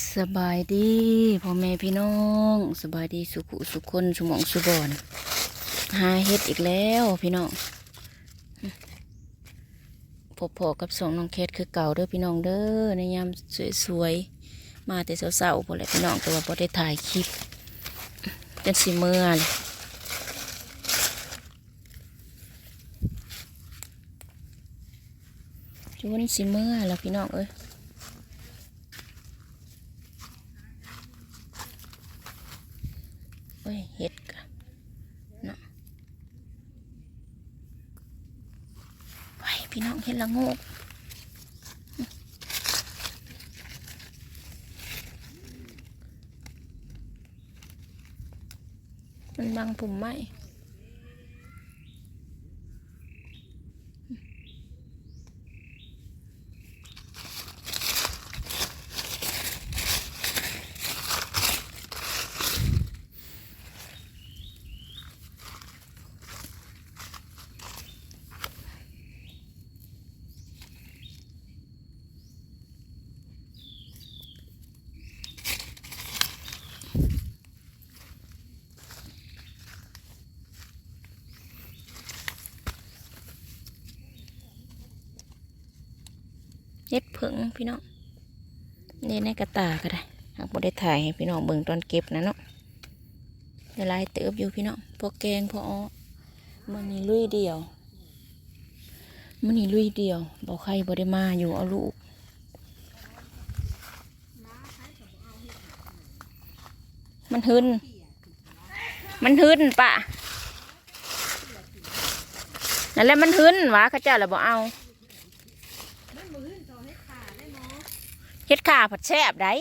สบายดีพ่อแม่พี่น้อง สบายดีสุขุสุขคนสมองสุบอนหาเฮ็ดอีกแล้วพี่น้องพบพอกับสองน้องเคสคือเก่าเด้อพี่น้องเด้อในยามสวยๆมาแต่เช้าๆพอแหละพี่น้องแต่ว่าพอได้ถ่ายคลิปจนสิเมื่อเลยจนสิเมื่อแล้วพี่น้องเอ้ย เอ้ยเห็ดกะเนาะไปพี่น้องเห็ด ละงกมันบังผุ่มไหม เห็ดผึ่งพี่น้องนี่ในกระตาก็ได้หากบ่ได้ถ่ายให้พี่น้องเบิ่งตอนเก็บนะเนาะเดี๋ยวลายเติบอยู่พี่น้องพวกแกงพวกอ้อมันนี่ลุยเดียวมันนี่ลุยเดียวบอกใครบ่ได้มาอยู่เอาลูกมันหึนมันหึนปะนั่นแหละมันหึนวะข้าเจ้าแล้วบ่เอา เฮ็ดข่าผัดแซ่บได้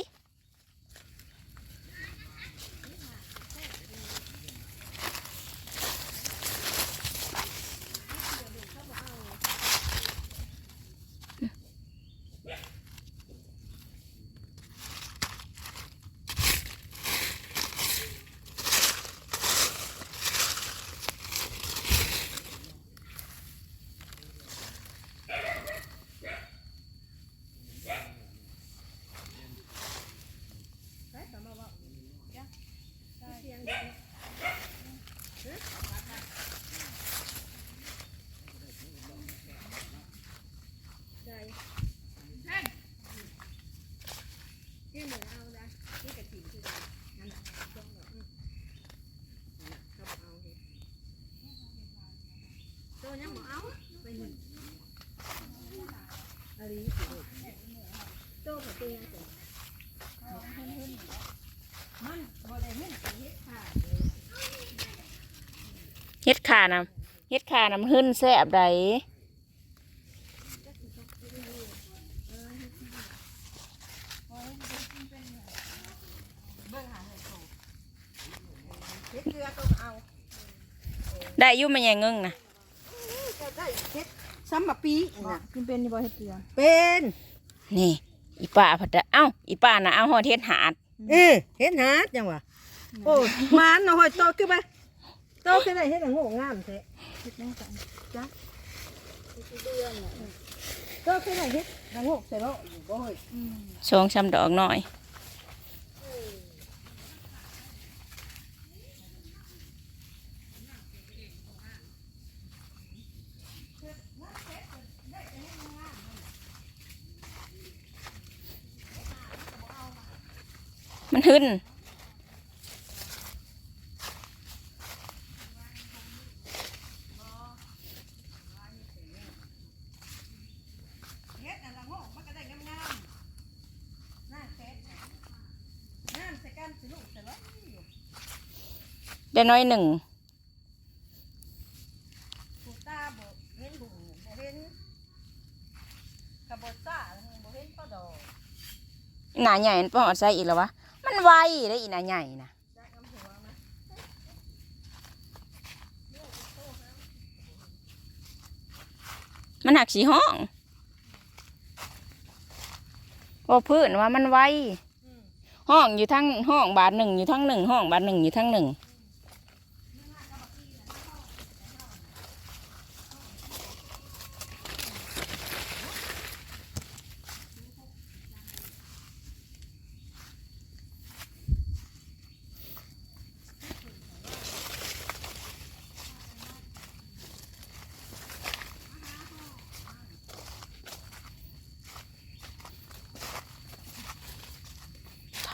เฮ็ดข่านะเฮ็ดข่านะมันหึนแซ่บไดได้ยุ่มันยังเงึ่งนะ ซ้ำมาปีน่ะกินเป็นอยี่บ่เฮ็ดเกลือเป็นนี่อีป้าผัดอะเอ้าอีป้าน่ะเอาหอดเฮ็ดหาดเออเฮ็ดหาดจังวะโอ้หมานเนาะหอยโตขึ้นไปโตขึ้นได้เฮ็ดให้โง่งามแท้เฮ็ดแม่งกันโตขึ้นได้เฮ็ดให้โง่ใส่เนาะอยู่บ่เฮ้ยสองช้ำดอกหน่อย มันหึนเฮ็ดอันละโง่มันก็ได้งามๆน่าแท้งามใส่กันสิลูกใส่เนาะได้น้อยหนึ่งหนบุ่งบ่เห็นกระบอกซ่าบ่เห็นปลาดอกอีหนาใหญ่มันป้องอาใส่อีกแล้ววะ ไวได้อีหนะใหญ่นะจากอำเภอนะมันหักสีห้องว่าพื้นว่ามันไวห้องอยู่ทั้งห้องบาทหนึ่งอยู่ทั้งหนึ่งห้องบาทหนึ่งอยู่ทั้งหนึ่ง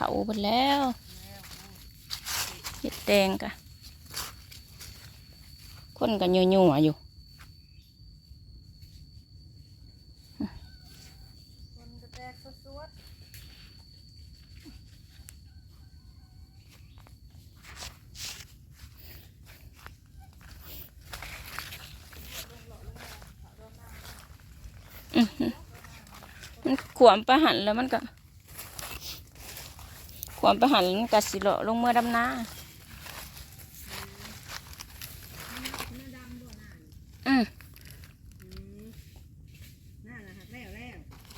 าหมดแล้วเห็ดแดงกะคนกันยัวๆอยู่คนกระแตกสวดมันขวมไปหันแล้วมันก็ ขวมไปหันแล้วมันก็สิเลาะลงเมื่อดำนาอืม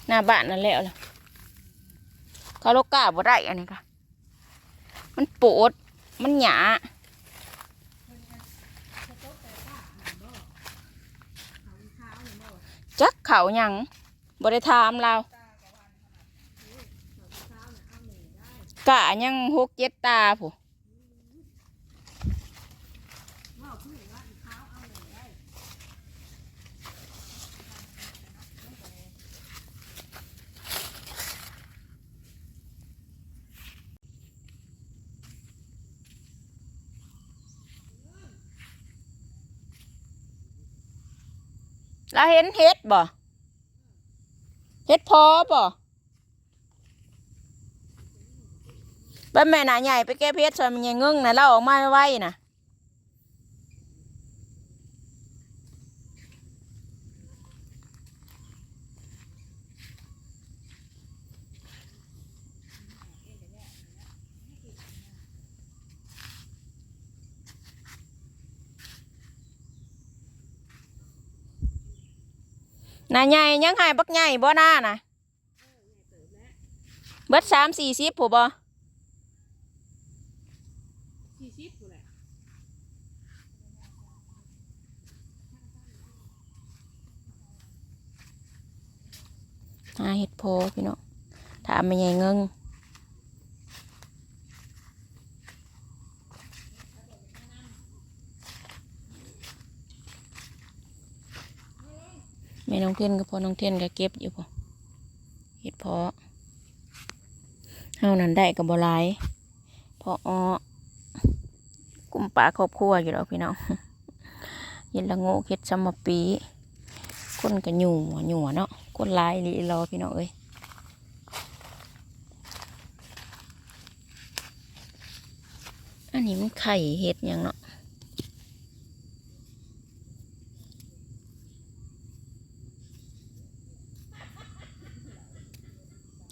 หน้าบ้านนั่นแล้วล่ะเขาโลกล้าบ่ได้อันนี้ค่ะมันปวดมันหยาจักเขายังบ่ได้ถามเรา ตากับวันขนาดนี้เขาอีเท้าน่ะเอาหนึ่งได้ กะยังหกเจ็ดตาผู้ว่าเพื่อนว่าอีเท้าเอาหนึ่งได้เราเห็นเฮ็ดบ่เฮ็ดพอบ่ ไปแม่หนาใหญ่ไปแก้เพชรซอยมันยังเงึ้งนะเราออกมาไว้ๆนะหนาใหญ่ยังหายบักใหญ่บ่หน้านะเบิดสามสี่สิบผู้บ่ สี่สิบกูแหละหาเห็ดโพพี่น้องถามมันใหญ่เงิงแม่น้องเทียนกับพ่อน้องเทียนก็เก็บอยู่พอเห็ดเพอเฮานั้นได้กับบหลายพออ้อ กลุ่มป่าครอบครัวอยู่แล้วพี่น้องเห็ดละโงกเห็ดซัมมะปีคนก็หยู่หยู่เนาะคนลายลีรอพี่น้องเอ้ยอันนี้มันไข่เห็ดยังเนาะ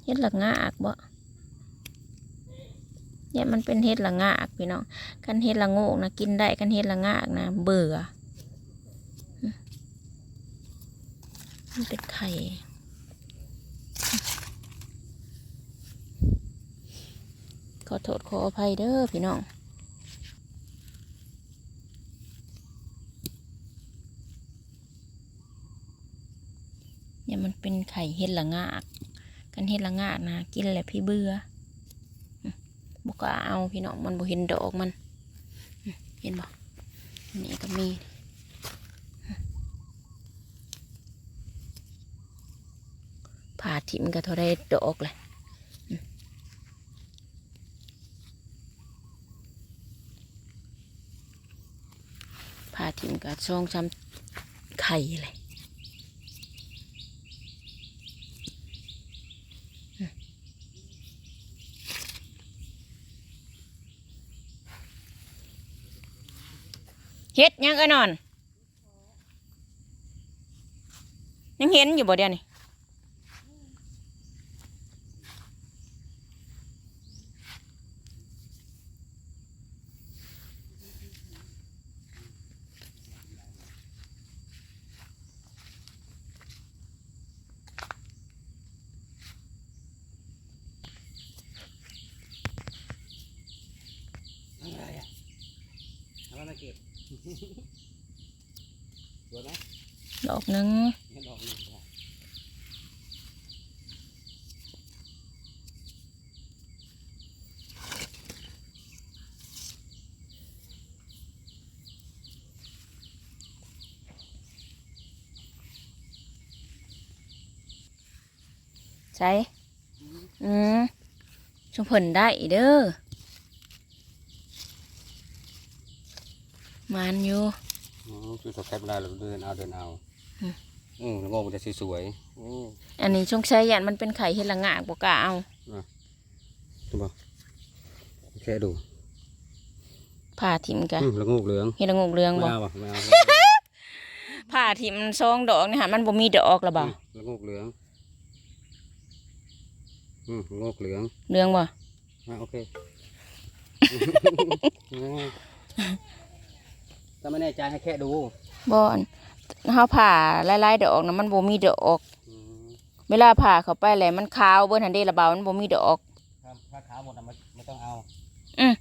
เห็ดละงาอกบ่ เนี่ยมันเป็นเห็ดละงากพี่น้องกันเห็ดละโงกนะกินได้กันเห็ดละงากนะเบื่อมันเป็นไข่ขอโทษขออภัยเด้อพี่น้องเนี่ยมันเป็นไข่เห็ดละงาก กันเห็ดละงากนะ กินแหละพี่เบื่อ บอกก็เอาพี่น้องมันบ่เห็นดอกมันเห็นบ่นี่ก็มีผ่าทิ่มก็เท่าได้ดอกเลยผ่าทิ่มก็ช่องช้ำไข่เลย เฮ็ดหยังเอ้นอน ยังเห็นอยู่บ่เดี๋ยวนี้ อะไรอะเอามาเก็บ สวยไหมดอกหนึ่งดอกหนึ่งใช่อืมชมเพิ่นได้เด้อ มันอยู่อืมคือสแคปได้เราเดินเอาเดินเอา อืมอืมแล้วงงมันจะสวยๆอืมอันนี้ช่วงใช้ยันมันเป็นไข่เห็ดละงากบ่กล้าเอาถูกป่ะแค่ดูผ่าทิมกะอืมแล้วงงเหลืองเห็ดละงกเรืองไม่บ่เอาป่ะไม่เอาผ่าทิมซองดอกนี่ฮะมันบ่มีดอกละบ่อืมแล้วงงเหลืองอืมงงเหลืองเรืองบ่อะโอเค ถ้าไม่แน่ใจให้แค่ดูบ่อนเฮาผ่าหลายๆดอกนะมันบ่มีดอก อืมเวลาผ่าเข้าไปแล้วมันขาวเบิ่นหันเด้ละบ่าวมันบ่มีดอก ถ้าถ้าขาวหมดอะไม่ไม่ต้องเอาอืม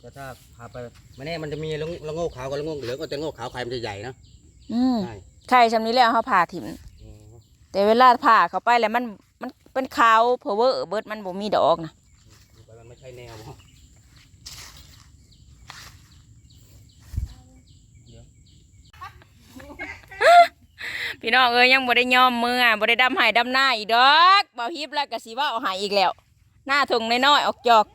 แต่ถ้าพาไปไม่แน่มันจะมีละงละโงกขาวกับละโงกเหลืองก็แต่โงกขาวไข่มันจะใหญ่นะอืมใช่ไข่ซำนี้แล้วเฮาผ่าทิมอืมแต่เวลาผ่าเข้าไปแล้วมันมันเป็นขาวเพอเวอร์เบิดมันบ่มีดอกนะมันไม่ใช่แนว พี่น้องเอ้ยยังบ่ได้ย่อมมือบ่ได้ดำหายดำหน้าอีกดอกบาฮิบแล้วกะสีว่าเอาหายอีกแล้ว หน้าทงน้อยๆออกจอก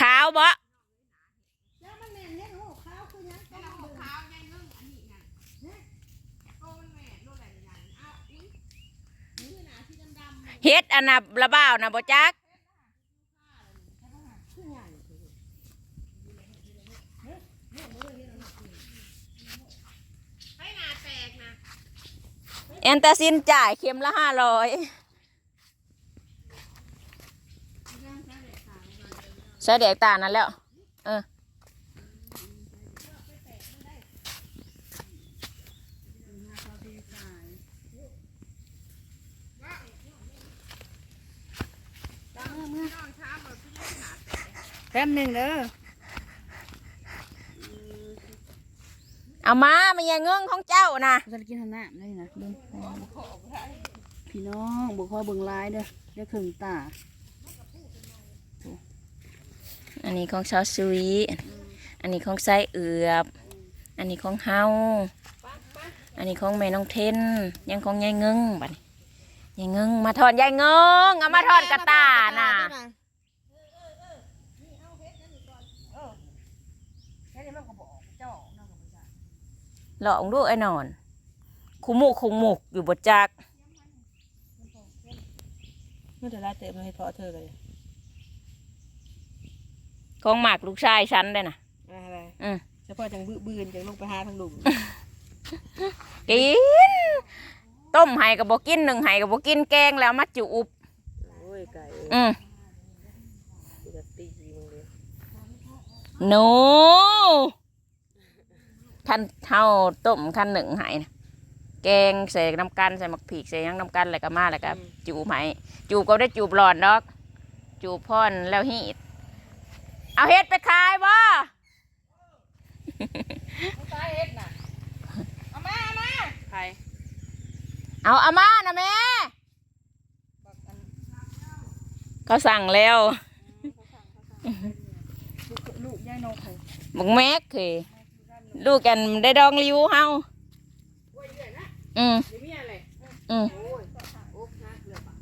ขาวบ่เฮ็ดอันนับระบ้าวนะบ่จัก คือหยัง แอนตาซินจ่ายเข็มละ500ใส่แดกตานั่นแล้ว เออแป๊บหนึงเด้อเอามามันยังเงิงของเจ้านะจะกินหันหน้าได้นะเบิ่ง พี่น้องบ่ขอเบิ่งลายเด้อเดี๋ยวครึ่งตา อันนี้ของชาวซุยอันนี้ของไส้เอือบ อันนี้ของเฮา อันนี้ของแม่น้องเทน ยังของยายเงิงบัดนี้ยายเงิงมาทอดยายเงิงเอามาทอดกระตาน่ะแค่นี้มันก็บอกเจ้าน้องก็บ่ได้หลองดูไอ้นอน คุมุกคุมุกอยู่บนจัก เมื่อแต่ละเต็มให้พอเธอเลยของหมากลูกชายฉันได้น่ะอะไรอืมเฉพาะจังบื้อบืนจังลงไปหาทางหลุมกิน ต้มไห้กับบอกินหนึ่งไห้กับบอกินแกงแล้วมาจุอุบโอ้ยไก่อืมกูจะตีมึงเลยหนูขั้นเท่าต้มขั้นหนึ่งไห้นะ แกงใส่น้ำกันใส่หมักผีกใส่หยังน้ำกันอะไรก็มาแล้วก็จูบไห้จูบก็ได้จูบหลอนดอก จูบพ่อนแล้วฮีดเอาเฮ็ดไปขายบ่ใครเอาอามานะแม่เขาสั่งแล้วลูกยายนกใครบักแม็กเคยลูกกันได้ดองริวเฮา อืมเดี๋ยวมีอะไรอืมโอ้ยโอ้นักเลยปะ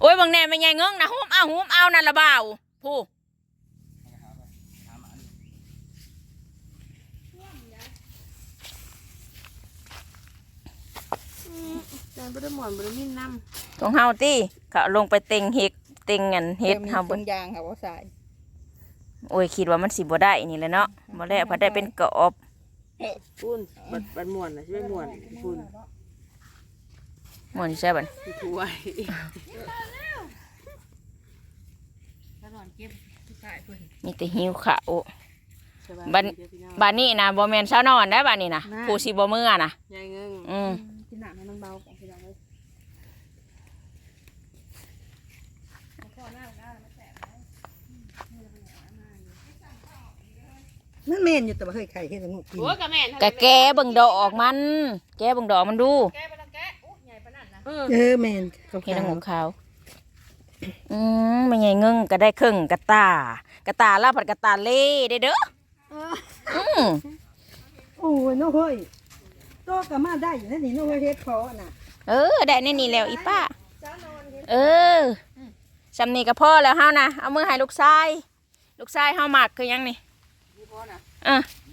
โอ้ยบางแน่ไม่ใหญ่เงิงนะหุมเอาหุมเอานั่นละบ่าวผู้จานบไดหมอนบไดมินน้ของเฮาตี้เขาลงไปเต็งเฮ็ดเต็งเงินำเฮ็ดเฮาบเบิ่นงยางค่ะว่าสายโอ้ยคิดว่ามันสิบ่ได้นี่แหละเนาะบ่ได้พอได้เป็นกรอบปุ้นบัดบัดหมวนนะใช่ไหมหมวนปุ้นห มันใช่บัดถ้วยถ้านอนเก็บที่สายเพิ่นมีแต่หิวข้าวสบายบัดดีเด้อพี่น้องบัดนี้นะบ่แม่นเช้านอนได้บัดนี้นะน่าผู้สิบ่มื้อนะยายเงิงอืมกินหนักให้มันเบาของพี่น้องเลยนั่นเมนอยู่แต่ว่าเฮ้ยไข่เฮ็ดให้หนูกินโอ้ยกะแม่นกะแกเบิ่งดอกมัน แกเบิ่งดอกมันดูแกไป เออเมนเขาเฮ็ดให้ของเขาอืมไม่ใหญ่เงิงก็ได้ครึ่งกระตากระตาลาผัดกระตาเล่ได้เด้ออืมโอ้ยน้องเฮ้ยโตก็มาได้อยู่นั่นนี่น้องเฮ้ยเฮ็ดพอน่ะ เออ ได้แน่นี่แล้วอีป้าจ้าเออสำนีกับพ่อแล้วเฮานะเอามือให้ลูกชาย ลูกชายเฮาหมักคือหยังนี่นี่พอนะอะเ